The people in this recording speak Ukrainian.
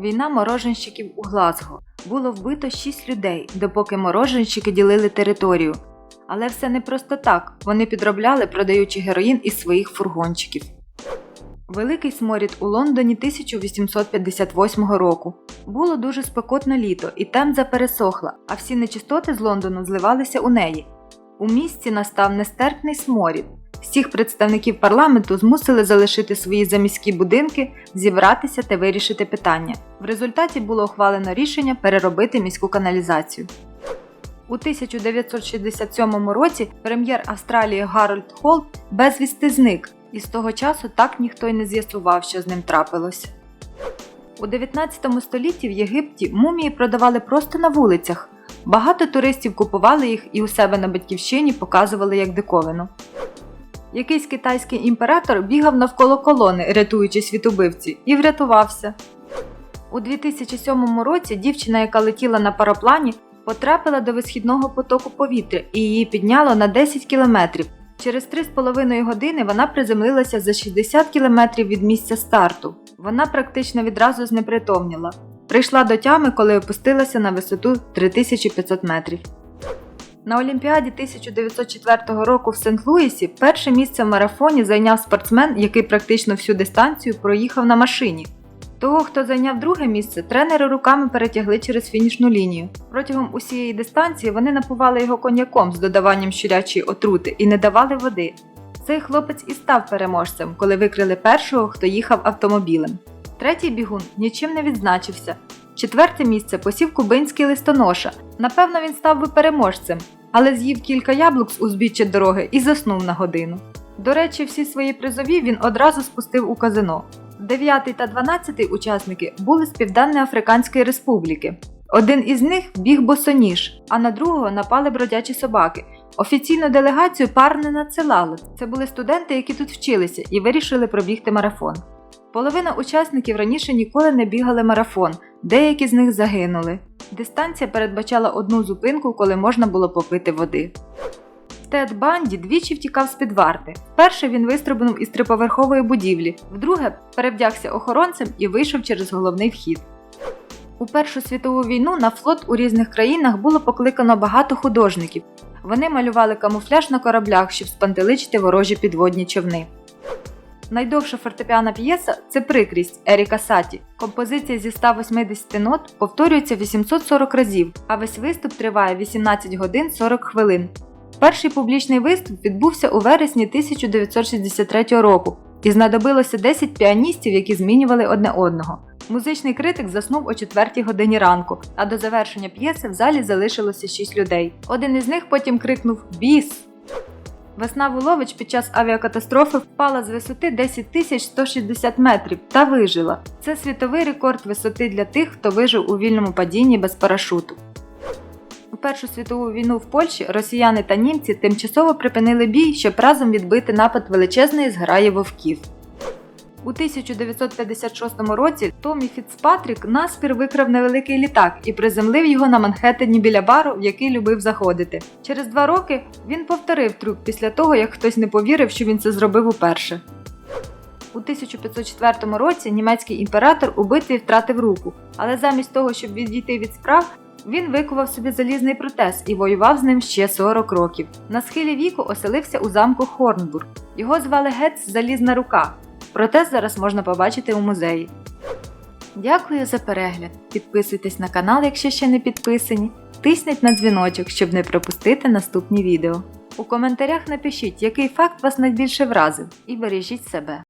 Війна мороженщиків у Глазго. Було вбито 6 людей, допоки мороженщики ділили територію. Але все не просто так. Вони підробляли, продаючи героїн із своїх фургончиків. Великий сморід у Лондоні 1858 року. Було дуже спекотне літо, і темза пересохла, а всі нечистоти з Лондону зливалися у неї. У місті настав нестерпний сморід. Всіх представників парламенту змусили залишити свої заміські будинки, зібратися та вирішити питання. В результаті було ухвалено рішення переробити міську каналізацію. У 1967 році прем'єр Австралії Гарольд Холт безвісти зник, і з того часу так ніхто й не з'ясував, що з ним трапилося. У 19 столітті в Єгипті мумії продавали просто на вулицях. Багато туристів купували їх і у себе на батьківщині показували як диковину. Якийсь китайський імператор бігав навколо колони, рятуючи світобивці, і врятувався. У 2007 році дівчина, яка летіла на параплані, потрапила до висхідного потоку повітря і її підняло на 10 кілометрів. Через 3,5 години вона приземлилася за 60 кілометрів від місця старту. Вона практично відразу знепритомніла. Прийшла до тями, коли опустилася на висоту 3500 метрів. На Олімпіаді 1904 року в Сент-Луісі перше місце в марафоні зайняв спортсмен, який практично всю дистанцію проїхав на машині. Того, хто зайняв друге місце, тренери руками перетягли через фінішну лінію. Протягом усієї дистанції вони напували його коньяком з додаванням щурячої отрути і не давали води. Цей хлопець і став переможцем, коли викрили першого, хто їхав автомобілем. Третій бігун нічим не відзначився. Четверте місце посів кубинський листоноша. Напевно, він став би переможцем, але з'їв кілька яблук з узбіччя дороги і заснув на годину. До речі, всі свої призові він одразу спустив у казино. Дев'ятий та дванадцятий учасники були з Південної Африканської Республіки. Один із них біг босоніж, а на другого напали бродячі собаки. Офіційну делегацію пар не надсилали. Це були студенти, які тут вчилися і вирішили пробігти марафон. Половина учасників раніше ніколи не бігали марафон, деякі з них загинули. Дистанція передбачала одну зупинку, коли можна було попити води. Тед Банді двічі втікав з-під варти. Вперше він вистрибнув із триповерхової будівлі, вдруге перевдягся охоронцем і вийшов через головний вхід. У Першу світову війну на флот у різних країнах було покликано багато художників. Вони малювали камуфляж на кораблях, щоб спантеличити ворожі підводні човни. Найдовша фортепіана п'єса це прикрість Еріка Саті. Композиція зі 180 нот повторюється 840 разів, а весь виступ триває 18 годин 40 хвилин. Перший публічний виступ відбувся у вересні 1963 року, і знадобилося 10 піаністів, які змінювали одне одного. Музичний критик заснув о 4 годині ранку, а до завершення п'єси в залі залишилося 6 людей. Один із них потім крикнув Біс! Весна Вулович під час авіакатастрофи впала з висоти 10 тисяч 160 метрів та вижила. Це світовий рекорд висоти для тих, хто вижив у вільному падінні без парашуту. У Першу світову війну в Польщі росіяни та німці тимчасово припинили бій, щоб разом відбити напад величезної зграї вовків. У 1956 році Томі Фіцпатрік наспір викрав невеликий літак і приземлив його на Манхеттені біля бару, в який любив заходити. Через два роки він повторив трюк після того, як хтось не повірив, що він це зробив уперше. У 1504 році німецький імператор у битві втратив руку, але замість того, щоб відійти від справ, він викував собі залізний протез і воював з ним ще 40 років. На схилі віку оселився у замку Хорнбург. Його звали Гетц Залізна рука. Протез зараз можна побачити у музеї. Дякую за перегляд. Підписуйтесь на канал, якщо ще не підписані. Тисніть на дзвіночок, щоб не пропустити наступні відео. У коментарях напишіть, який факт вас найбільше вразив, і бережіть себе.